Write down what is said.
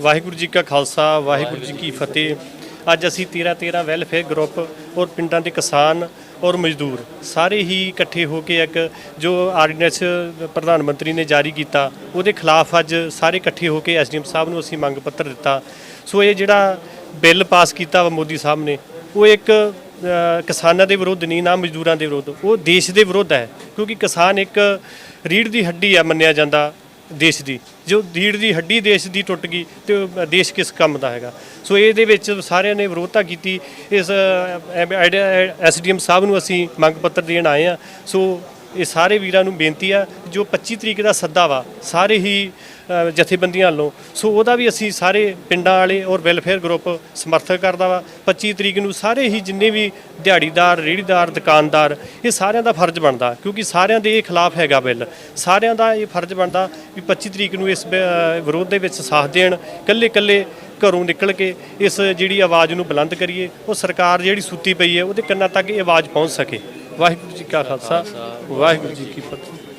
ਵਾਹਿਗੁਰੂ ਜੀ ਕਾ ਖਾਲਸਾ, ਵਾਹਿਗੁਰੂ ਜੀ ਕੀ ਫਤਿਹ। ਅੱਜ ਅਸੀਂ 13 13 ਵੈਲਫੇਅਰ ਗਰੁੱਪ ਔਰ ਪਿੰਡਾਂ ਦੇ ਕਿਸਾਨ ਔਰ ਮਜ਼ਦੂਰ ਸਾਰੇ ਹੀ ਇਕੱਠੇ ਹੋ ਕੇ ਇੱਕ ਜੋ ਆਰਡੀਨੈਂਸ ਪ੍ਰਧਾਨ ਮੰਤਰੀ ਨੇ ਜਾਰੀ ਕੀਤਾ, ਉਹਦੇ ਖਿਲਾਫ ਅੱਜ ਸਾਰੇ ਇਕੱਠੇ ਹੋ ਕੇ ਐਸਡੀਐਮ ਸਾਹਿਬ ਨੂੰ ਅਸੀਂ ਮੰਗ ਪੱਤਰ ਦਿੱਤਾ। ਸੋ ਇਹ ਜਿਹੜਾ ਬਿੱਲ ਪਾਸ ਕੀਤਾ ਵਾ ਮੋਦੀ ਸਾਹਿਬ ਨੇ, ਉਹ ਇੱਕ ਕਿਸਾਨਾਂ ਦੇ ਵਿਰੁੱਧ ਨਹੀਂ, ਨਾ ਮਜ਼ਦੂਰਾਂ ਦੇ ਵਿਰੁੱਧ, ਉਹ ਦੇਸ਼ ਦੇ ਵਿਰੁੱਧ ਹੈ। ਕਿਉਂਕਿ ਕਿਸਾਨ ਇੱਕ ਰੀੜ ਦੀ ਹੱਡੀ ਆ ਮੰਨਿਆ ਜਾਂਦਾ। ਦੇਸ਼ ਦੀ, ਜੋ ਰੀੜ ਦੀ ਹੱਡੀ ਦੇਸ਼ ਦੀ ਟੁੱਟ ਗਈ ਤੇ ਉਹ ਦੇਸ਼ ਕਿਸ ਕੰਮ ਦਾ ਹੈਗਾ। ਸੋ ਇਹਦੇ ਵਿੱਚ ਸਾਰਿਆਂ ਨੇ ਵਿਰੋਧਤਾ ਕੀਤੀ। ਇਸ ਐਸਡੀਐਮ ਸਾਹਿਬ ਨੂੰ ਅਸੀਂ ਮੰਗ ਪੱਤਰ ਦੇਣ ਆਏ ਆ ਸੋ ਇਹ ਸਾਰੇ ਵੀਰਾਂ ਨੂੰ ਬੇਨਤੀ ਆ, ਜੋ 25 ਤਰੀਕ ਦਾ ਸੱਦਾ ਵਾ, ਸਾਰੇ ਹੀ ਜਥੇਬੰਦੀਆਂ ਵੱਲੋਂ। ਸੋ ਉਹਦਾ ਵੀ ਅਸੀਂ ਸਾਰੇ ਪਿੰਡਾਂ ਵਾਲੇ ਔਰ ਵੈਲਫੇਅਰ ਗਰੁੱਪ ਸਮਰਥਕ ਕਰਦਾ ਵਾ। 25 ਤਰੀਕ ਨੂੰ ਸਾਰੇ ਹੀ ਜਿੰਨੇ ਵੀ ਦਿਹਾੜੀਦਾਰ, ਰੇਹੜੀਦਾਰ, ਦੁਕਾਨਦਾਰ, ਇਹ ਸਾਰਿਆਂ ਦਾ ਫਰਜ਼ ਬਣਦਾ। ਕਿਉਂਕਿ ਸਾਰਿਆਂ ਦੇ ਇਹ ਖਿਲਾਫ ਹੈਗਾ ਬਿੱਲ। ਸਾਰਿਆਂ ਦਾ ਇਹ ਫਰਜ਼ ਬਣਦਾ ਵੀ 25 ਤਰੀਕ ਨੂੰ ਇਸ ਵਿਰੋਧ ਦੇ ਵਿੱਚ ਸਾਥ ਦੇਣ ਕੱਲੇ ਕੱਲੇ ਘਰੋਂ ਨਿਕਲ ਕੇ ਇਸ ਜਿਹੜੀ ਆਵਾਜ਼ ਨੂੰ ਬੁਲੰਦ ਕਰੀਏ, ਉਹ ਸਰਕਾਰ ਜਿਹੜੀ ਸੁੱਤੀ ਪਈ ਹੈ, ਉਹਦੇ ਕੰਨਾਂ ਤੱਕ ਇਹ ਆਵਾਜ਼ ਪਹੁੰਚ ਸਕੇ। ਵਾਹਿਗੁਰੂ ਜੀ ਕਾ ਖਾਲਸਾ, ਵਾਹਿਗੁਰੂ ਜੀ ਕੀ ਫਤਿਹ।